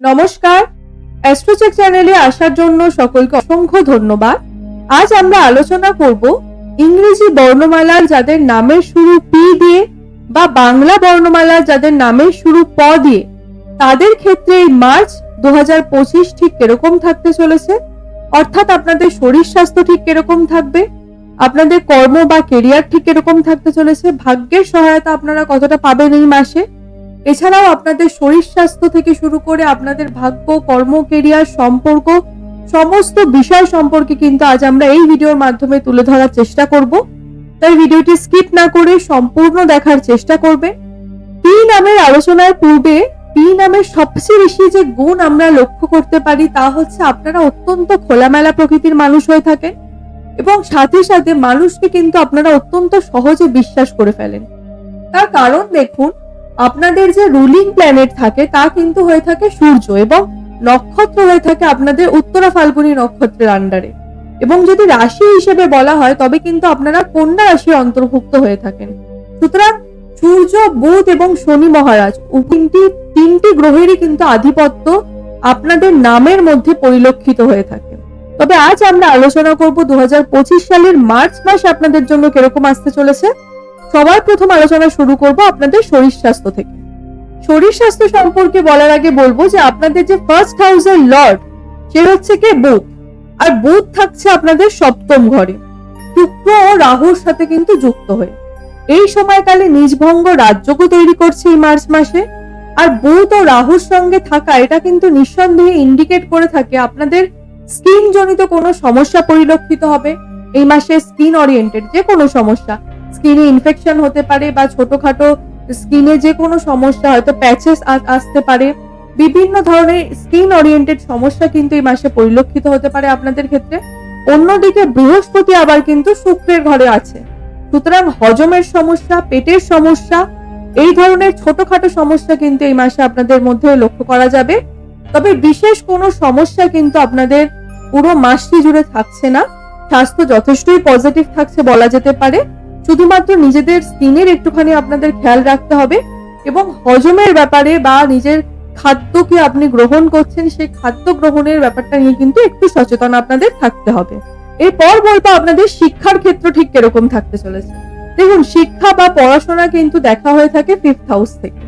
নমস্কার। অ্যাস্ট্রোচেক চ্যানেলে আসার জন্য সকলকে অসংখ্য ধন্যবাদ। আজ আমরা আলোচনা করব ইংরেজি বর্ণমালার যাদের নামের শুরু পি দিয়ে বা বাংলা বর্ণমালার যাদের নামের শুরু প দিয়ে। তাদের ক্ষেত্রে এই মার্চ দু হাজার পঁচিশ ঠিক কীরকম থাকতে চলেছে? অর্থাৎ আপনাদের শরীর স্বাস্থ্য ঠিক কীরকম থাকবে? আপনাদের কর্ম বা কেরিয়ার ঠিক কীরকম থাকতে চলেছে? ভাগ্যের সহায়তা আপনারা কতটা পাবেন এই মাসে? এছাড়াও আপনাদের শরীর স্বাস্থ্য থেকে শুরু করে আপনাদের ভাগ্য, কর্ম কেরিয়ার সম্পর্ক, সমস্ত বিষয় সম্পর্কে কিন্তু আজ আমরা এই ভিডিওর মাধ্যমে তুলে ধরার চেষ্টা করব। তাই ভিডিওটি স্কিপ না করে সম্পূর্ণ দেখার চেষ্টা করবে। পি নামের আলোচনার পূর্বে পি নামের সবচেয়ে বেশি যে গুণ আমরা লক্ষ্য করতে পারি তা হচ্ছে আপনারা অত্যন্ত খোলামেলা প্রকৃতির মানুষ হয়ে থাকেন এবং সাথে সাথে মানুষকে কিন্তু আপনারা অত্যন্ত সহজে বিশ্বাস করে ফেলেন। তার কারণ দেখুন আপনাদের যে রুলিং প্ল্যানেট থাকে, তা কিন্তু হয়ে থাকে সূর্য এবং নক্ষত্র হয়ে থাকে আপনাদের উত্তরা ফাল্গুনী নক্ষত্রের আন্ডারে এবং যদি রাশি হিসেবে বলা হয়, তবে কিন্তু আপনারা কন্যা রাশির অন্তর্ভুক্ত হয়ে থাকেন। সুতরাং সূর্য, বুধ এবং শনি মহারাজ তিনটি তিনটি গ্রহেরই কিন্তু আধিপত্য আপনাদের নামের মধ্যে পরিলক্ষিত হয়ে থাকে। তবে আজ আমরা আলোচনা করব দু হাজার পঁচিশ সালের মার্চ মাস আপনাদের জন্য কীরকম আসতে চলেছে। সবার প্রথম আলোচনা শুরু করব আপনাদের শরীর স্বাস্থ্য থেকে। শরীর স্বাস্থ্য সম্পর্কে বলার আগে বলব যে আপনাদের যে ফার্স্ট হাউসের লর্ড সে হচ্ছে কে? বুধ। আর বুধ থাকছে আপনাদের সপ্তম ঘরে। শুক্র ও রাহুর সাথে কিন্তু যুক্ত হয়ে। এই সময়কালে নিজভঙ্গ রাজ্যকে তৈরি করছে এই মার্চ মাসে। আর বুধ ও রাহুর সঙ্গে থাকা, এটা কিন্তু নিঃসন্দেহে ইন্ডিকেট করে থাকে আপনাদের স্কিন জনিত কোনো সমস্যা পরিলক্ষিত হবে। এই মাসে স্কিন ওরিয়েন্টেড যে কোনো সমস্যা। স্কিনে ইনফেকশন হতে পারে বা ছোটখাটো স্কিনে যে কোনো সমস্যা, হয়তো প্যাচেস আসতে পারে। বিভিন্ন ধরনের স্কিন ওরিয়েন্টেড সমস্যা কিন্তু এই মাসে পরিলক্ষিত হতে পারে আপনাদের ক্ষেত্রে। অন্যদিকে বৃহস্পতি আবার কিন্তু শুক্রের ঘরে আছে। সুতরাং হজমের সমস্যা, পেটের সমস্যা, এই ধরনের ছোটখাটো সমস্যা কিন্তু এই মাসে আপনাদের মধ্যে লক্ষ্য করা যাবে। তবে বিশেষ কোনো সমস্যা কিন্তু আপনাদের পুরো মাসটি জুড়ে থাকছে না। স্বাস্থ্য যথেষ্টই পজিটিভ থাকছে বলা যেতে পারে। শুধুমাত্র নিজেদের স্কিনের একটুখানি আপনাদের খেয়াল রাখতে হবে এবং হজমের ব্যাপারে বা নিজের খাদ্যকে আপনি গ্রহণ করছেন, সেই খাদ্য গ্রহণের ব্যাপারটা নিয়ে কিন্তু একটু সচেতন আপনাদের থাকতে হবে। এরপর বলব আপনাদের শিক্ষার ক্ষেত্র ঠিক কীরকম থাকতে চলেছে। দেখুন, শিক্ষা বা পড়াশোনা কিন্তু দেখা হয়ে থাকে ফিফথ হাউস থেকে।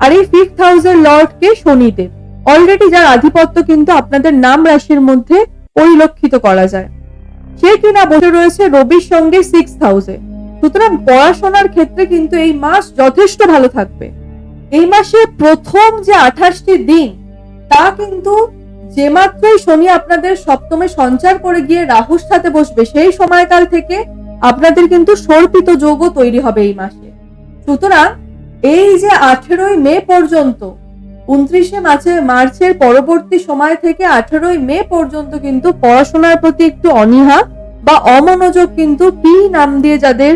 আর এই ফিফথ হাউসের লর্ড কে শনিদেব। অলরেডি যার আধিপত্য কিন্তু আপনাদের নাম রাশির মধ্যে পরিলক্ষিত করা যায়। সে কিনা বসে রয়েছে রবির সঙ্গে সিক্স হাউসে সুতরাং পড়াশোনার ক্ষেত্রে কিন্তু এই মাস যথেষ্ট ভালো থাকবে। এই মাসে প্রথম যে আঠাশটি দিন, তা কিন্তু যে মাত্রই শনি আপনাদের সপ্তমে সঞ্চার করে গিয়ে রাহুর সাথে বসবে, সেই সময়কাল থেকে আপনাদের কিন্তু সর্পিত যোগও তৈরি হবে এই মাসে। সুতরাং এই যে আঠেরোই মে পর্যন্ত, উনত্রিশে মার্চে মার্চের পরবর্তী সময় থেকে আঠেরোই মে পর্যন্ত কিন্তু পড়াশোনার প্রতি একটু অনীহা বা অমনোযোগ কিন্তু পি নাম দিয়ে যাদের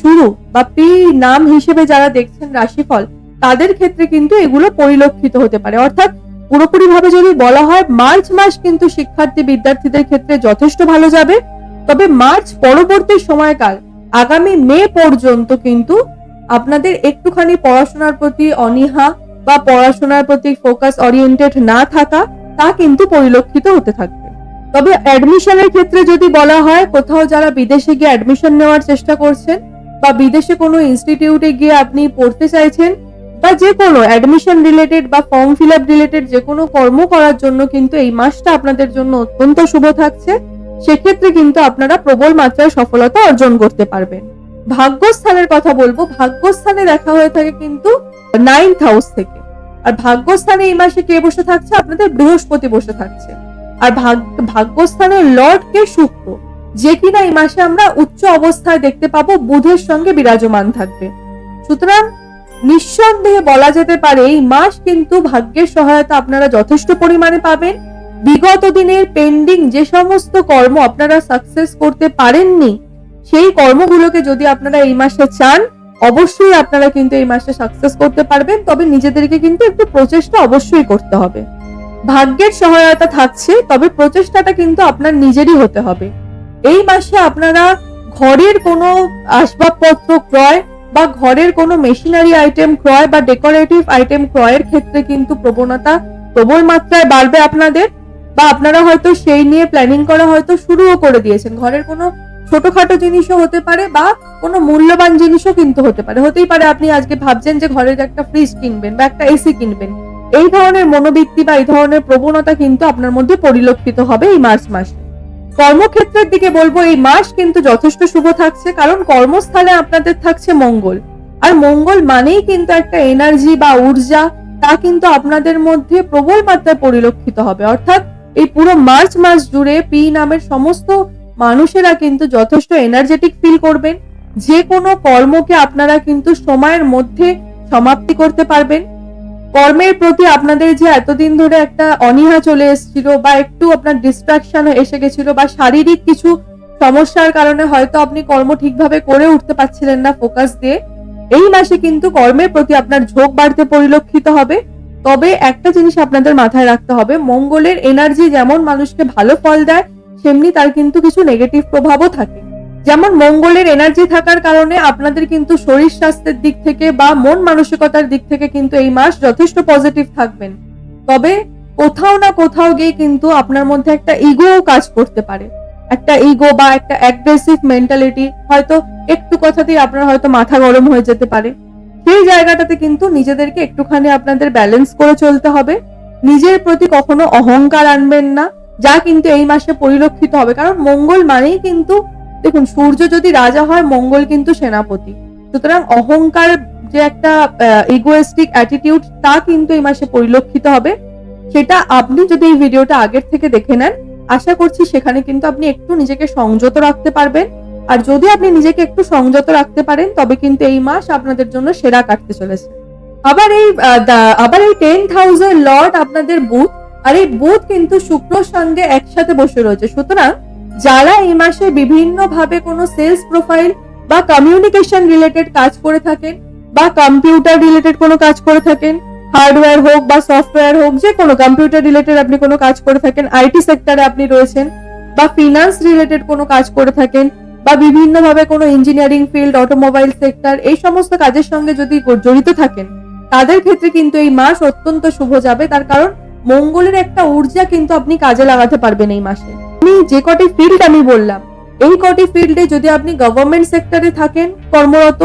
শুরু বা পি নাম হিসেবে যারা দেখছেন রাশিফল, তাদের ক্ষেত্রে কিন্তু এগুলো পরিলক্ষিত হতে পারে। অর্থাৎ পুরোপুরি ভাবে যদি বলা হয়, মার্চ মাস কিন্তু শিক্ষার্থী বিদ্যার্থীদের ক্ষেত্রে যথেষ্ট ভালো যাবে। তবে মার্চ পরবর্তী সময়কাল, আগামী মে পর্যন্ত কিন্তু আপনাদের একটুখানি পড়াশোনার প্রতি অনীহা বা পড়াশোনার প্রতি ফোকাস ওরিয়েন্টেড না থাকা, তা কিন্তু পরিলক্ষিত হতে থাকবে তবে অ্যাডমিশনের ক্ষেত্রে যদি বলা হয়, কোথাও যারা বিদেশে গিয়ে অ্যাডমিশন নেওয়ার চেষ্টা করছেন বা বিদেশে কোনো ইনস্টিটিউটে গিয়ে আপনি পড়তে চাইছেন বা যে কোনো অ্যাডমিশন রিলেটেড বা ফর্ম ফিল আপ রিলেটেড যে কোনো কর্ম করার জন্য কিন্তু এই মাসটা আপনাদের জন্য অত্যন্ত শুভ থাকছে। সেক্ষেত্রে কিন্তু আপনারা প্রবল মাত্রায় সফলতা অর্জন করতে পারবেন। ভাগ্যস্থানের কথা বলব। ভাগ্যস্থানে দেখা হয়ে থাকে কিন্তু নাইন্থ হাউস থেকে। আর ভাগ্যস্থানে এই মাসে কে বসে থাকছে? আপনাদের বৃহস্পতি বসে থাকছে। আর ভাগ্যস্থানের লর্ড কে শুক্র, যে কিনা এই মাসে আমরা উচ্চ অবস্থায় দেখতে পাবো বুধের সঙ্গে বিরাজমান থাকবে। সুতরাং নিঃসন্দেহে বলা যেতে পারে এই মাস কিন্তু ভাগ্যের সহায়তা আপনারা যথেষ্ট পরিমাণে পাবেন। বিগত দিনের পেন্ডিং যে সমস্ত কর্ম আপনারা সাকসেস করতে পারেননি, সেই কর্মগুলোকে যদি আপনারা এই মাসে চান, অবশ্যই আপনারা কিন্তু এই মাসে সাকসেস করতে পারবেন, তবে নিজেদেরকে কিন্তু একটু প্রচেষ্টা অবশ্যই করতে হবে। ভাগ্যের সহায়তা থাকছে, তবে প্রচেষ্টাটা কিন্তু আপনার নিজেরই হতে হবে। এই মাসে আপনারা ঘরের কোনো আসবাবপত্র ক্রয় বা ঘরের কোনো মেশিনারি আইটেম ক্রয় বা ডেকোরেটিভ আইটেম ক্রয়ের ক্ষেত্রে কিন্তু প্রবণতা প্রবল মাত্রায় বাড়বে আপনাদের বা আপনারা হয়তো সেই নিয়ে প্ল্যানিং করা হয়তো শুরুও করে দিয়েছেন। ঘরের কোনো ছোটখাটো জিনিসও হতে পারে বা কোনো মূল্যবান জিনিসও কিন্তু হতে পারে। হতেই পারে আপনি আজকে ভাবছেন যে ঘরের একটা ফ্রিজ কিনবেন বা একটা এসি কিনবেন। এই ধরনের মনোবৃত্তি বা এই ধরনের প্রবণতা কিন্তু আপনার মধ্যে পরিলক্ষিত হবে এই মার্চ মাসে। কর্মক্ষেত্রের দিকে বলব, এই মাস কিন্তু যথেষ্ট শুভ থাকছে, কারণ কর্মস্থলে আপনাদের থাকছে মঙ্গল। আর মঙ্গল মানেই কিন্তু একটা এনার্জি বা ঊর্জা, তা কিন্তু আপনাদের মধ্যে প্রবল মাত্রায় পরিলক্ষিত হবে। অর্থাৎ এই পুরো মার্চ মাস জুড়ে পি নামের সমস্ত মানুষেরা কিন্তু যথেষ্ট এনার্জেটিক ফিল করবেন। যে কোনো কর্মকে আপনারা কিন্তু সময়ের মধ্যে সমাপ্তি করতে পারবেন। কর্মের প্রতি আপনাদের যে এতদিন ধরে একটা অনীহা চলে এসেছিল বা একটু আপনার ডিস্ট্রাকশন এসে গেছিল বা শারীরিক কিছু সমস্যার কারণে হয়তো আপনি কর্ম ঠিকভাবে করে উঠতে পারছিলেন না ফোকাস দিয়ে, এই মাসে কিন্তু কর্মের প্রতি আপনার ঝোঁক বাড়তে পরিলক্ষিত হবে। তবে একটা জিনিস আপনাদের মাথায় রাখতে হবে, মঙ্গলের এনার্জি যেমন মানুষকে ভালো ফল দেয়, সেমনি তার কিন্তু কিছু নেগেটিভ প্রভাবও থাকে। যেমন মঙ্গলের এনার্জি থাকার কারণে আপনাদের কিন্তু শরীর স্বাস্থ্যের দিক থেকে বা মন মানসিকতার দিক থেকে কিন্তু এই মাস যথেষ্ট পজিটিভ থাকবেন। তবে কোথাও না কোথাও গিয়ে কিন্তু আপনার মধ্যে একটা ইগো কাজ করতে পারে। একটা ইগো বা একটা অ্যাগ্রেসিভ মেন্টালিটি হয়তো একটু কথাতেই আপনার হয়তো মাথা গরম হয়ে যেতে পারে। সেই জায়গাটাতে কিন্তু নিজেদেরকে একটুখানি আপনাদের ব্যালেন্স করে চলতে হবে। নিজের প্রতি কখনো অহংকার আনবেন না, যা কিন্তু এই মাসে পরিলক্ষিত হবে। কারণ মঙ্গল মানেই কিন্তু দেখুন, সূর্য যদি রাজা হয়, মঙ্গল কিন্তু সেনাপতি। সুতরাং অহংকার যে একটা ইগোয়েস্টিক অ্যাটিটিউড তা কিন্তু এই মাসে পরিলক্ষিত হবে। সেটা আপনি যদি এই ভিডিওটা আগের থেকে দেখে নেন, আশা করছি সেখানে কিন্তু আপনি একটু নিজেকে সংযত রাখতে পারবেন। আর যদি আপনি নিজেকে একটু সংযত রাখতে পারেন, তবে কিন্তু এই মাস আপনাদের জন্য সেরা কাটতে চলেছে। আবার এই আবার এই টেন থাউজেন্ড লর্ড আপনাদের বুথ আর এই বুথ কিন্তু শুক্রর সঙ্গে একসাথে বসে রয়েছে। সুতরাং যারা এই মাসে বিভিন্ন ভাবে কোনো সেলস প্রোফাইল বা কমিউনিকেশন রিলেটেড কাজ করে থাকেন বা কম্পিউটার রিলেটেড কোনো কাজ করে থাকেন হার্ডওয়্যার হোক বা সফটওয়্যার হোক, যে কোনো কম্পিউটার রিলেটেড আপনি কোনো কাজ করে থাকেন আইটি সেক্টরে আপনি রয়েছেন বা ফিনান্স রিলেটেড কোনো কাজ করে থাকেন বা বিভিন্ন ভাবে কোনো ইঞ্জিনিয়ারিং ফিল্ড অটোমোবাইল সেক্টর এই সমস্ত কাজের সঙ্গে যদি জড়িত থাকেন, তাদের ক্ষেত্রে কিন্তু এই মাস অত্যন্ত শুভ যাবে। তার কারণ মঙ্গলের একটা ঊর্জা কিন্তু আপনি কাজে লাগাতে পারবেন এই মাসে। আমি যে কটি ফিল্ড আমি বললাম, এই কটি ফিল্ডে যদি আপনি গভর্নমেন্ট সেক্টরে থাকেন কর্মরত,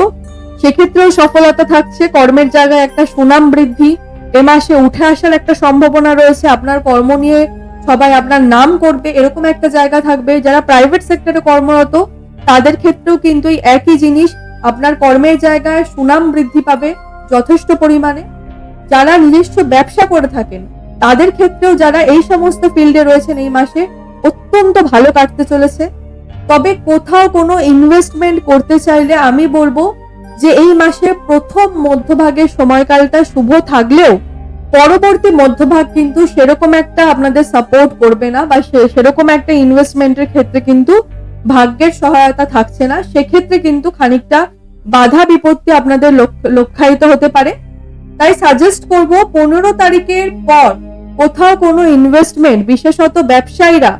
সেক্ষেত্রেও সফলতা থাকছে। কর্মের জায়গায় একটা সুনাম বৃদ্ধি, এ মাসে উঠে আসার একটা সম্ভাবনা রয়েছে। আপনার কর্ম নিয়ে সবাই আপনার নাম করবে, এরকম একটা জায়গা থাকবে। যারা প্রাইভেট সেক্টরে কর্মরত, তাদের ক্ষেত্রেও কিন্তু এই একই জিনিস, আপনার কর্মের জায়গায় সুনাম বৃদ্ধি পাবে যথেষ্ট পরিমাণে। যারা নিজস্ব ব্যবসা করে থাকেন, তাদের ক্ষেত্রেও যারা এই সমস্ত ফিল্ডে রয়েছেন এই মাসে অত্যন্ত ভালো কাটতে চলেছে। তবে কোথাও কোনো ইনভেস্টমেন্ট করতে চাইলে আমি বলব যে এই মাসে প্রথম মধ্যভাগের সময়কালটা শুভ থাকলেও পরবর্তী মধ্যভাগ কিন্তু সেরকম একটা আপনাদের সাপোর্ট করবে না বা সেরকম একটা ইনভেস্টমেন্টের ক্ষেত্রে কিন্তু ভাগ্যের সহায়তা থাকছে না। সেক্ষেত্রে কিন্তু খানিকটা বাধা বিপত্তি আপনাদের লক্ষ- লক্ষ্যায়িত হতে পারে। তাই সাজেস্ট করব পনেরো তারিখের পর কোথাও কোনো ইনভেস্টমেন্ট বিশেষত ব্যবসায়ীরা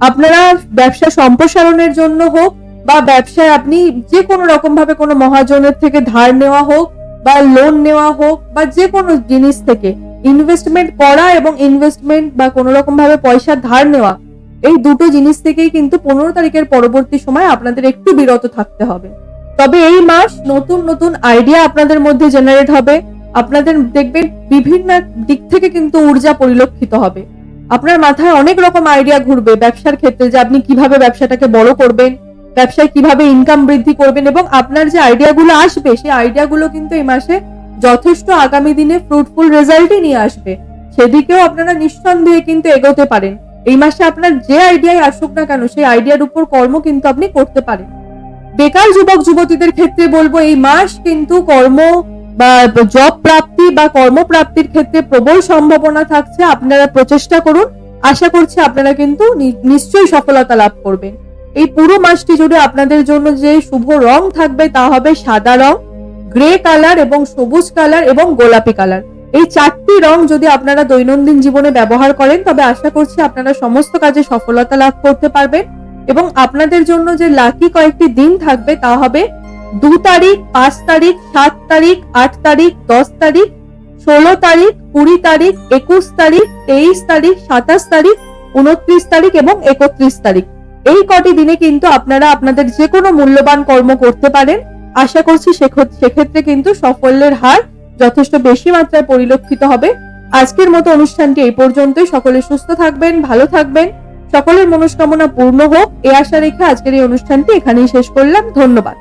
আপনারা ব্যবসা সম্প্রসারণের জন্য হোক বা ব্যবসায় আপনি যে কোনো রকম ভাবে কোনো মহাজনের থেকে ধার নেওয়া হোক বা লোন নেওয়া হোক বা যে কোনো জিনিস থেকে ইনভেস্টমেন্ট করা এবং ইনভেস্টমেন্ট বা কোনো রকম ভাবে পয়সা ধার নেওয়া, এই দুটো জিনিস থেকেই কিন্তু পনেরো তারিখের পরবর্তী সময় আপনাদের একটু বিরত থাকতে হবে। তবে এই মাস নতুন নতুন আইডিয়া আপনাদের মধ্যে জেনারেট হবে। আপনাদের দেখবেন বিভিন্ন দিক থেকে কিন্তু ঊর্জা পরিলক্ষিত হবে। আপনার মাথায় অনেক রকম আইডিয়া ঘুরবে ব্যবসার ক্ষেত্রে যে আপনি কীভাবে ব্যবসাটাকে বড় করবেন, ব্যবসায় কীভাবে ইনকাম বৃদ্ধি করবেন এবং আপনার যে আইডিয়াগুলো আসবে, সেই আইডিয়াগুলো কিন্তু এই মাসে যথেষ্ট আগামী দিনে ফ্রুটফুল রেজাল্টই নিয়ে আসবে। সেদিকেও আপনারা নিঃসন্দেহে কিন্তু এগোতে পারেন। এই মাসে আপনার যে আইডিয়াই আসুক না কেন, সেই আইডিয়ার উপর কর্ম কিন্তু আপনি করতে পারেন। বেকার যুবক যুবতীদের ক্ষেত্রে বলব, এই মাস কিন্তু কর্ম বা জব প্রাপ্তি বা কর্মপ্রাপ্তির ক্ষেত্রে প্রবল সম্ভাবনা থাকছে, আপনারা প্রচেষ্টা করুন। আশা করছি আপনারা কিন্তু নিশ্চয়ই সফলতা লাভ করবেন। এই পুরো মাসটি জুড়ে আপনাদের জন্য যে শুভ রং থাকবে তা হবে সাদা রং, গ্রে কালার এবং সবুজ কালার এবং গোলাপি কালার। এই চারটি রং যদি আপনারা দৈনন্দিন জীবনে ব্যবহার করেন, তবে আশা করছি আপনারা সমস্ত কাজে সফলতা লাভ করতে পারবেন। এবং আপনাদের জন্য যে লাকি কয়েকটি দিন থাকবে তা হবে দু তারিখ, পাঁচ তারিখ, সাত তারিখ, আট তারিখ, দশ তারিখ, ষোলো তারিখ, কুড়ি তারিখ, একুশ তারিখ, তেইশ তারিখ, সাতাশ তারিখ, উনত্রিশ তারিখ এবং একত্রিশ তারিখ। এই কটি দিনে কিন্তু আপনারা আপনাদের যে কোনো মূল্যবান কর্ম করতে পারেন। আশা করছি সেক্ষেত্রে কিন্তু সাফল্যের হার যথেষ্ট বেশি মাত্রায় পরিলক্ষিত হবে। আজকের মতো অনুষ্ঠানটি এই পর্যন্তই। সকলে সুস্থ থাকবেন, ভালো থাকবেন। সকলের মনস্কামনা পূর্ণ হোক। এ আশা রেখে আজকের এই অনুষ্ঠানটি এখানেই শেষ করলাম। ধন্যবাদ।